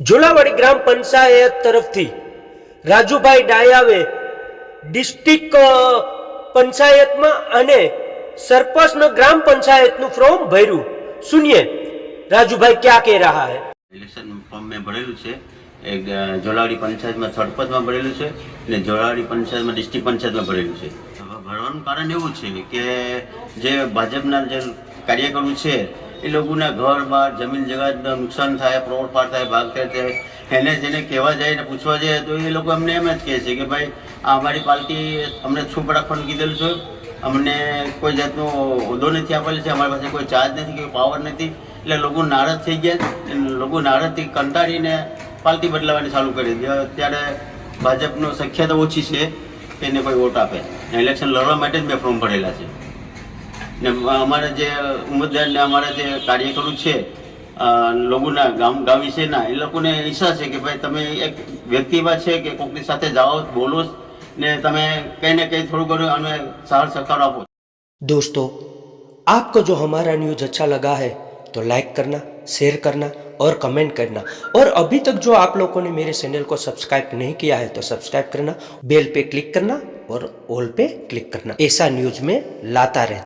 ઝોલાવાડી ગ્રામ પંચાયત તરફથી રાજુભાઈ ડાયાવે ડિસ્ટ્રિક્ટ પંચાયતમાં અને સરપંચનો ગ્રામ પંચાયતનું ફોર્મ ભર્યું. સુનિયે રાજુભાઈ ક્યાં કહે રહ્યા હે? ઇલેક્શન ફોર્મ મેં ભરેલું છે. અ, જોલાવાડી પંચાયતમાં સરપંચમાં ભરેલું છે અને જોલાવાડી પંચાયતમાં ડિસ્ટ્રિક્ટ પંચાયતમાં ભરેલું છે. ભરવાનું કારણ એવું છે કે જે ભાજપના જે કાર્યકરો છે એ લોકોના ઘર બાર જમીન જગત નુકસાન થાય પ્રોડપાટ થાય ભાગતે થાય એને જેને કહેવા જાય ને પૂછવા જાય તો એ લોકો અમને એમ જ કહે છે કે ભાઈ, આ અમારી પાર્ટી અમને છૂપ રાખવાનું કીધેલું છે. અમને કોઈ જાતનો હોદ્દો નથી આપેલો છે, અમારી પાસે કોઈ ચાર્જ નથી, કોઈ પાવર નથી. એટલે લોકો નારાજ થઈ ગયા લોકો નારાજથી કંટાળીને પાર્ટી બદલાવાની ચાલુ કરી ત્યારે ભાજપનો શક્યતા ઓછી છે, એને કોઈ વોટ આપે. ઇલેક્શન લડવા માટે જ મેં ફોર્મ ભરેલા છે. ને અમારા જે ઉમેદવાર ને અમારા જે કાર્યકરો છે અ, લોકોના ગામ ગામ વિશેના એ લોકોને ઈચ્છા છે કે ભાઈ તમે એક વ્યક્તિમાં છે કે કોકની સાથે જાઓ બોલો ને તમે કંઈ ને કંઈ થોડું ઘણું અમે સાર સહકાર આપો दोस्तों आपको जो हमारा न्यूज़ अच्छा लगा है तो लाइक करना शेयर करना और कमेंट करना और अभी तक जो आप लोगों ने मेरे चैनल को सब्सक्राइब नहीं किया है तो सब्सक्राइब करना बेल पे क्लिक करना और ऑल पे क्लिक करना ऐसा न्यूज़ में लाता रहता